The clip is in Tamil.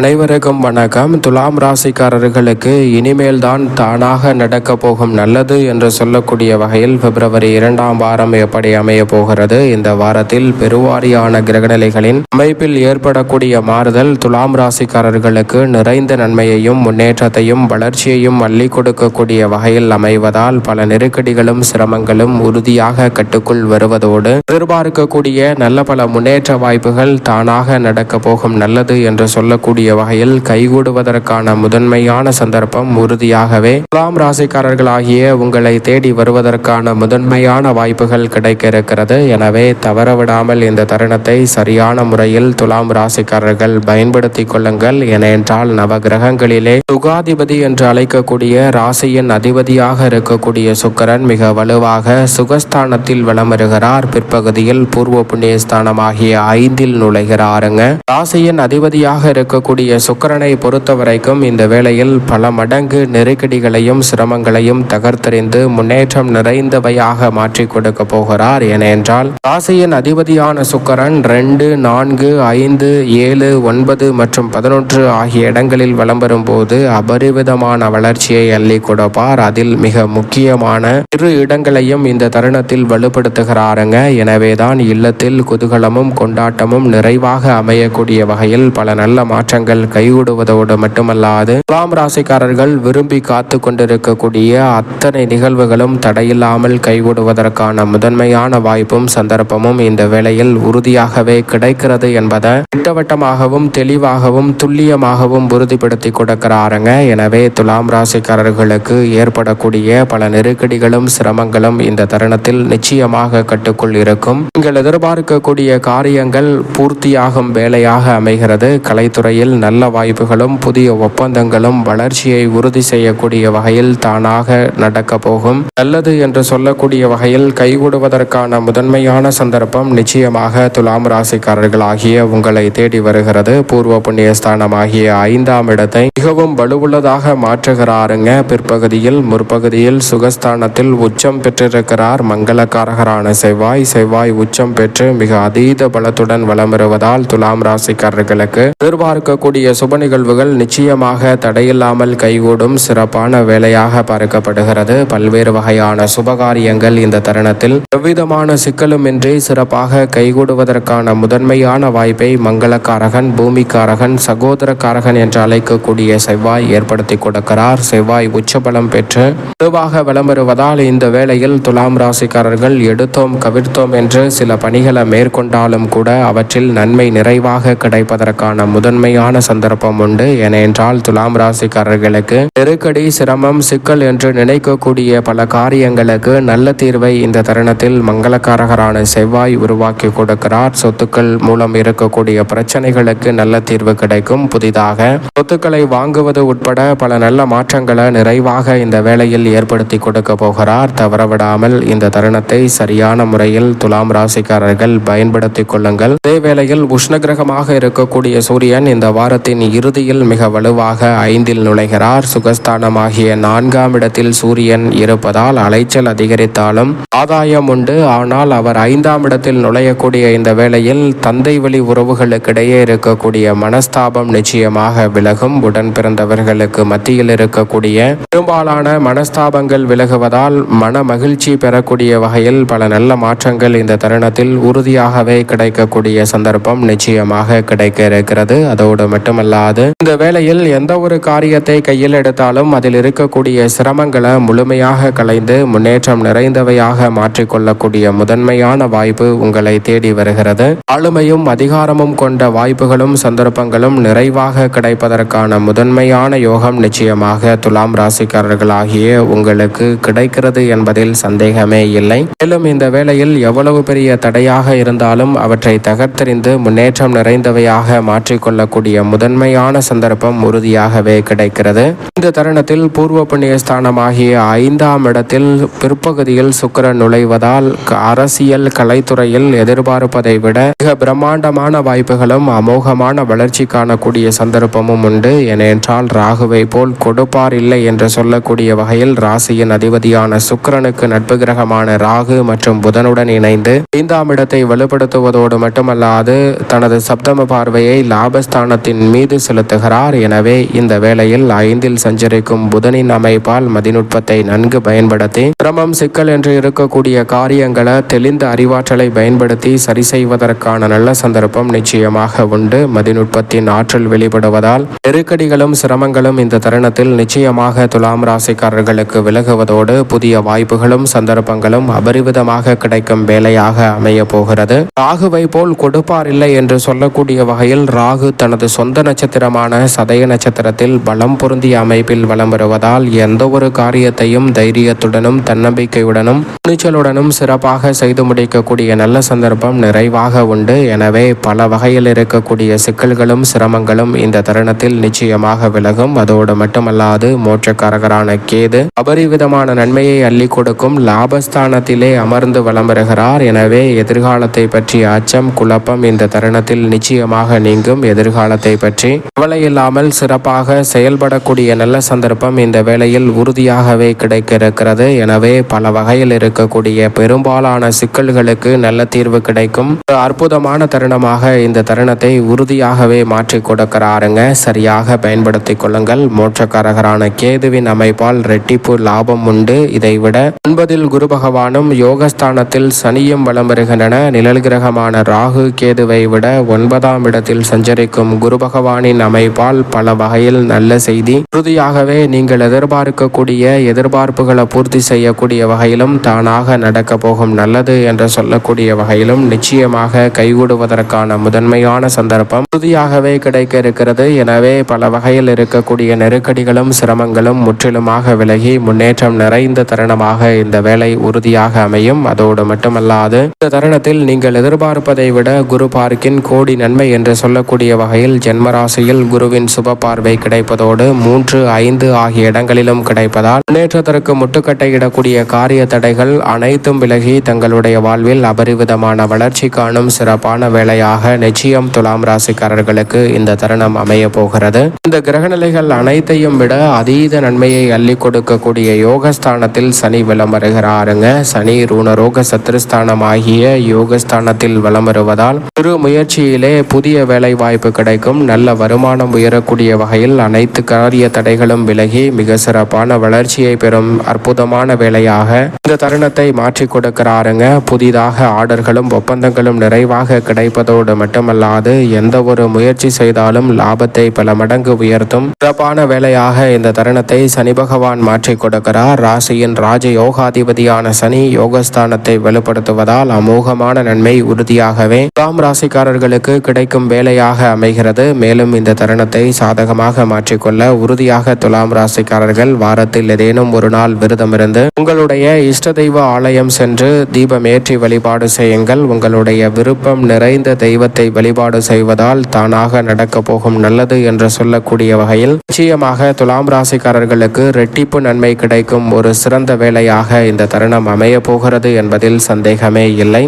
அனைவருக்கும் வணக்கம். துலாம் ராசிக்காரர்களுக்கு இனிமேல் தான் தானாக நடக்க போகும் நல்லது என்று சொல்லக்கூடிய வகையில் பிப்ரவரி இரண்டாம் வாரம் எப்படி அமைய போகிறது? இந்த வாரத்தில் பெருவாரியான கிரகநிலைகளின் அமைப்பில் ஏற்படக்கூடிய மாறுதல் துலாம் ராசிக்காரர்களுக்கு நிறைந்த நன்மையையும் முன்னேற்றத்தையும் வளர்ச்சியையும் அள்ளி கொடுக்கக்கூடிய வகையில் அமைவதால் பல நெருக்கடிகளும் சிரமங்களும் உறுதியாக கட்டுக்குள் வருவதோடு எதிர்பார்க்கக்கூடிய நல்ல பல முன்னேற்ற வாய்ப்புகள் தானாக நடக்க போகும் நல்லது என்று சொல்லக்கூடிய வகையில் கைகூடுவதற்கான முதன்மையான சந்தர்ப்பம் உறுதியாகவே. துலாம் ராசிக்காரர்களாகிய உங்களை தேடி வருவதற்கான முதன்மையான வாய்ப்புகள் கிடைக்க இருக்கிறது எனவே தவறவிடாமல் இந்த தருணத்தை சரியான முறையில் துலாம் ராசிக்காரர்கள் பயன்படுத்திக் கொள்ளுங்கள். ஏனென்றால் நவகிரகங்களிலே சுகாதிபதி என்று அழைக்கக்கூடிய ராசியின் அதிபதியாக இருக்கக்கூடிய சுக்கரன் மிக வலுவாக சுகஸ்தானத்தில் வலம் வருகிறார் பிற்பகுதியில் பூர்வ புண்ணியஸ்தானமாகிய ஐந்தில் நுழைகிறாருங்க. ராசியின் அதிபதியாக இருக்கக்கூடிய சுக்கிரனை பொறுத்த வரைக்கும் இந்த வேளையில் பல மடங்கு நெருக்கடிகளையும் சிரமங்களையும் தகர்த்தெறிந்து முன்னேற்றம் நிறைந்தவையாக மாற்றி கொடுக்க போகிறார். ஏனென்றால் ராசியின் அதிபதியான சுக்கரன் ரெண்டு நான்கு ஐந்து ஏழு ஒன்பது மற்றும் பதினொன்று ஆகிய இடங்களில் வலம் வரும்போது அபரிவிதமான வளர்ச்சியை அள்ளி கொடுப்பார். அதில் மிக முக்கியமான இரு இடங்களையும் இந்த தருணத்தில் வலுப்படுத்துகிறாருங்க. எனவேதான் இல்லத்தில் குதூகலமும் கொண்டாட்டமும் நிறைவாக அமையக்கூடிய வகையில் பல நல்ல மாற்றங்கள் கைகூடுவதோடு மட்டுமல்லாது துலாம் ராசிக்காரர்கள் விரும்பி காத்து கொண்டிருக்கக்கூடிய அத்தனை நிகழ்வுகளும் தடையில்லாமல் கைகூடுவதற்கான முதன்மையான வாய்ப்பும் சந்தர்ப்பமும் இந்த வேளையில் உறுதியாகவே கிடைக்கிறது என்பதை திட்டவட்டமாகவும் தெளிவாகவும் துல்லியமாகவும் உறுதிப்படுத்தி கொடுக்கிறாருங்க. எனவே துலாம் ராசிக்காரர்களுக்கு ஏற்படக்கூடிய பல நெருக்கடிகளும் சிரமங்களும் இந்த தருணத்தில் நிச்சயமாக கட்டுக்குள் இருக்கும். நீங்கள் எதிர்பார்க்கக்கூடிய காரியங்கள் பூர்த்தியாகும் வேலையாக அமைகிறது. கலைத்துறையில் நல்ல வாய்ப்புகளும் புதிய ஒப்பந்தங்களும் வளர்ச்சியை உறுதி செய்யக்கூடிய வகையில் தானாக நடக்க போகும். நல்லது என்று சொல்லக்கூடிய வகையில் கைகூடுவதற்கான முதன்மையான சந்தர்ப்பம் நிச்சயமாக துலாம் ராசிக்காரர்களாகிய உங்களை தேடி வருகிறது. பூர்வ புண்ணிய ஸ்தானமாகிய ஐந்தாம் இடத்தை மிகவும் வலுவுள்ளதாக மாற்றுகிறாருங்க. பிற்பகுதியில் முற்பகுதியில் சுகஸ்தானத்தில் உச்சம் பெற்றிருக்கிறார். மங்களக்காரகரான செவ்வாய் செவ்வாய் உச்சம் பெற்று மிக அதீத பலத்துடன் வளம் வருவதால் துலாம் ராசிக்காரர்களுக்கு நடக்கக்கூடிய சுப நிகழ்வுகள் நிச்சயமாக தடையில்லாமல் கைகூடும் சிறப்பான வேலையாக பார்க்கப்படுகிறது. பல்வேறு வகையான சுபகாரியங்கள் இந்த தருணத்தில் எவ்விதமான சிக்கலுமின்றி சிறப்பாக கைகூடுவதற்கான முதன்மையான வாய்ப்பை மங்களக்காரகன் பூமிக்காரகன் சகோதரக்காரகன் என்று அழைக்கக்கூடிய செவ்வாய் ஏற்படுத்தி கொடுக்கிறார். செவ்வாய் உச்சபலம் பெற்று வலுவாக வலம் வருவதால் இந்த வேளையில் துலாம் ராசிக்காரர்கள் எடுத்தோம் கவிர்த்தோம் என்று சில பணிகளை மேற்கொண்டாலும் கூட அவற்றில் நன்மை நிறைவாக கிடைப்பதற்கான முதன்மையான சந்தர்ப்பம் உண்டு. ஏனென்றால் துலாம் ராசிக்காரர்களுக்கு நெருக்கடி சிரமம் சிக்கல் என்று நினைக்கக்கூடிய பல காரியங்களுக்கு நல்ல தீர்வை இந்த தருணத்தில் மங்களக்காரகரான செவ்வாய் உருவாக்கி கொடுக்கிறார். சொத்துக்கள் மூலம் இருக்கக்கூடிய பிரச்சனைகளுக்கு நல்ல தீர்வு கிடைக்கும். புதிதாக சொத்துக்களை வாங்குவது உட்பட பல நல்ல மாற்றங்களை நிறைவாக இந்த வேளையில் ஏற்படுத்தி கொடுக்க போகிறார். தவறவிடாமல் இந்த தருணத்தை சரியான முறையில் துலாம் ராசிக்காரர்கள் பயன்படுத்திக் கொள்ளுங்கள். அதே வேளையில் உஷ்ணகிரகமாக இருக்கக்கூடிய சூரியன் இந்த வாரத்தின் இறுதியில் மிக வலுவாக ஐந்தில் நுழைகிறார். சுகஸ்தானமாகிய நான்காம் இடத்தில் சூரியன் இருப்பதால் அலைச்சல் அதிகரித்தாலும் ஆதாயம் உண்டு. ஆனால் அவர் ஐந்தாம் இடத்தில் நுழையக்கூடிய இந்த வேளையில் தந்தை வழி உறவுகளுக்கிடையே இருக்கக்கூடிய மனஸ்தாபம் நிச்சயமாக விலகும். உடன் பிறந்தவர்களுக்கு மத்தியில் இருக்கக்கூடிய பெரும்பாலான மனஸ்தாபங்கள் விலகுவதால் மன மகிழ்ச்சி பெறக்கூடிய வகையில் பல நல்ல மாற்றங்கள் இந்த தருணத்தில் உறுதியாகவே கிடைக்கக்கூடிய சந்தர்ப்பம் நிச்சயமாக கிடைக்க இருக்கிறது. அதோடு மட்டுமல்லாது இந்த வேளையில் எந்த ஒரு காரியத்தை கையில் எடுத்தாலும் அதில் இருக்கக்கூடிய சிரமங்களை முழுமையாக கலைந்து முன்னேற்றம் நிறைந்தவையாக மாற்றிக்கொள்ளக்கூடிய முதன்மையான வாய்ப்பு உங்களை தேடி வருகிறது. ஆளுமையும் அதிகாரமும் கொண்ட வாய்ப்புகளும் சந்தர்ப்பங்களும் நிறைவாக கிடைப்பதற்கான முதன்மையான யோகம் நிச்சயமாக துலாம் ராசிக்காரர்களாகிய உங்களுக்கு கிடைக்கிறது என்பதில் சந்தேகமே இல்லை. மேலும் இந்த வேளையில் எவ்வளவு பெரிய தடையாக இருந்தாலும் அவற்றை தகர்த்தெறிந்து முன்னேற்றம் நிறைந்தவையாக மாற்றிக்கொள்ளக்கூடிய முதன்மையான சந்தர்ப்பம் உறுதியாகவே கிடைக்கிறது. இந்த தருணத்தில் பூர்வ புண்ணிய ஸ்தானமாகிய ஐந்தாம் இடத்தில் பிற்பகுதியில் சுக்கிரன் நுழைவதால் அரசியல் கலைத்துறையில் எதிர்பார்ப்பதை விட மிக பிரம்மாண்டமான வாய்ப்புகளும் அமோகமான வளர்ச்சி காணக்கூடிய சந்தர்ப்பமும் உண்டு. ஏனென்றால் ராகுவை போல் கொடுப்பார் இல்லை என்று சொல்லக்கூடிய வகையில் ராசியின் அதிபதியான சுக்கிரனுக்கு நட்பு கிரகமான ராகு மற்றும் புதனுடன் இணைந்து ஐந்தாம் இடத்தை வலுப்படுத்துவதோடு மட்டுமல்லாது தனது சப்தம பார்வையை லாபஸ்தானத்தில் லாபத்தின் மீது செலுத்துகிறார் எனவே இந்த வேளையில் ஐந்தில் சஞ்சரிக்கும் புதனின் அமைப்பால் மதிநுட்பத்தை நன்கு பயன்படுத்தி சிரமம் சிக்கல் என்று இருக்கக்கூடிய காரியங்களை தெளிந்த அறிவாற்றலை பயன்படுத்தி சரி செய்வதற்கான நல்ல சந்தர்ப்பம் நிச்சயமாக உண்டு. மதிநுட்பத்தின் ஆற்றல் வெளிப்படுவதால் நெருக்கடிகளும் சிரமங்களும் இந்த தருணத்தில் நிச்சயமாக துலாம் ராசிக்காரர்களுக்கு விலகுவதோடு புதிய வாய்ப்புகளும் சந்தர்ப்பங்களும் அபரிவிதமாக கிடைக்கும் வேலையாக அமைய போகிறது. ராகுவை போல் கொடுப்பார் இல்லை என்று சொல்லக்கூடிய வகையில் ராகு தனது சொந்த நட்சத்திரமான சதய நட்சத்திரத்தில் பலம் பொருந்திய அமைப்பில் வலம் வருவதால் எந்த ஒரு காரியத்தையும் தைரியத்துடனும் தன்னம்பிக்கையுடனும் துணிச்சலுடனும் சிறப்பாக செய்து முடிக்கக்கூடிய நல்ல சந்தர்ப்பம் நிறைவாக உண்டு. எனவே பல வகையில் இருக்கக்கூடிய சிக்கல்களும் சிரமங்களும் இந்த தருணத்தில் நிச்சயமாக விலகும். அதோடு மட்டுமல்லாது மோட்சக்காரகரான கேது அபரிவிதமான நன்மையை அள்ளி கொடுக்கும் லாபஸ்தானத்திலே அமர்ந்து வலம் வருகிறார். எனவே எதிர்காலத்தை பற்றிய அச்சம் குழப்பம் இந்த தருணத்தில் நிச்சயமாக நீங்கும். எதிர்காலத்தை பற்றி. கவலையில்லாமல் சிறப்பாக செயல்படக்கூடிய நல்ல சந்தர்ப்பம் இந்த வேளையில் உறுதியாகவே கிடைக்க இருக்கிறது எனவே பல வகையில் இருக்கக்கூடிய பெரும்பாலான சிக்கல்களுக்கு நல்ல தீர்வு கிடைக்கும். அற்புதமான தருணமாக இந்த தருணத்தை உறுதியாகவே மாற்றி கொடுக்கிறாருங்க. சரியாக பயன்படுத்திக் கொள்ளுங்கள். மோட்சக்காரகரான கேதுவின் அமைப்பால் ரெட்டிப்பு லாபம் உண்டு. இதைவிட ஒன்பதில் குரு பகவானும் யோகஸ்தானத்தில் சனியும் வலம் வருகின்றன. நிழல் கிரகமான ராகு கேதுவை விட ஒன்பதாம் இடத்தில் சஞ்சரிக்கும் குரு பகவானின் அமைப்பால் பல வகையில் நல்ல செய்தி. உறுதியாகவே நீங்கள் எதிர்பார்க்கக்கூடிய எதிர்பார்ப்புகளை பூர்த்தி செய்யக்கூடிய வகையிலும் தானாக நடக்க போகும் நல்லது என்று சொல்லக்கூடிய வகையிலும் நிச்சயமாக கைகூடுவதற்கான முதன்மையான சந்தர்ப்பம். உறுதியாகவே கிடைக்க இருக்கிறது. எனவே பல வகையில் இருக்கக்கூடிய நெருக்கடிகளும் சிரமங்களும் முற்றிலுமாக விலகி முன்னேற்றம் நிறைந்த தருணமாக இந்த வேலை உறுதியாக அமையும். அதோடு மட்டுமல்லாது இந்த தருணத்தில் நீங்கள் எதிர்பார்ப்பதை விட குரு பார்க்கின் கோடி நன்மை என்று சொல்லக்கூடிய வகையில் ஜென்மராசியில் குருவின் சுப பார்வை கிடைப்பதோடு மூன்று ஐந்து ஆகிய இடங்களிலும் கிடைப்பதால் முன்னேற்றத்திற்கு முட்டுக்கட்டையிடக்கூடிய காரிய தடைகள் அனைத்தும் விலகி தங்களுடைய வாழ்வில் அபரிவிதமான வளர்ச்சி காணும் சிறப்பான வேலையாக நிச்சயம் துலாம் ராசிக்காரர்களுக்கு இந்த தருணம் அமைய போகிறது. இந்த கிரகநிலைகள் அனைத்தையும் விட அதீத நன்மையை அள்ளி கொடுக்கக்கூடிய யோகஸ்தானத்தில் சனி வலம் வருகிறாருங்க. சனி ரூணரோக சத்ருஸ்தானம் ஆகிய யோகஸ்தானத்தில் வலம் வருவதால் சிறு முயற்சியிலே புதிய வேலை வாய்ப்பு கிடைக்கும். நல்ல வருமானம் உயரக்கூடிய வகையில் அனைத்து காரிய தடைகளும் விலகி மிக சிறப்பான வளர்ச்சியை பெறும் அற்புதமான வேலையாக இந்த தருணத்தை மாற்றி கொடுக்கிறாருங்க. புதிதாக ஆர்டர்களும் ஒப்பந்தங்களும் நிறைவாக கிடைப்பதோடு மட்டுமல்லாது எந்த ஒரு முயற்சி செய்தாலும் லாபத்தை பல மடங்கு உயர்த்தும் சிறப்பான வேலையாக இந்த தருணத்தை சனி பகவான் மாற்றி கொடுக்கிறார். ராசியின் ராஜ யோகாதிபதியான சனி யோகஸ்தானத்தை வெளிப்படுத்துவதால் அமோகமான நன்மை உறுதியாகவே. துலாம் ராசிக்காரர்களுக்கு கிடைக்கும் வேலையாக அமைகிறது. மேலும் இந்த தருணத்தை சாதகமாக மாற்றிக்கொள்ள உறுதியாக துலாம் ராசிக்காரர்கள் வாரத்தில் ஏதேனும் ஒரு நாள் விரதமிருந்து உங்களுடைய இஷ்ட தெய்வ ஆலயம் சென்று தீபம் ஏற்றி வழிபாடு செய்யுங்கள். உங்களுடைய விருப்பம் நிறைந்த தெய்வத்தை வழிபாடு செய்வதால் தானாக நடக்க போகும் நல்லது என்று சொல்லக்கூடிய வகையில் நிச்சயமாக துலாம் ராசிக்காரர்களுக்கு ரெட்டிப்பு நன்மை கிடைக்கும் ஒரு சிறந்த வேலையாக இந்த தருணம் அமைய போகிறது என்பதில் சந்தேகமே இல்லை.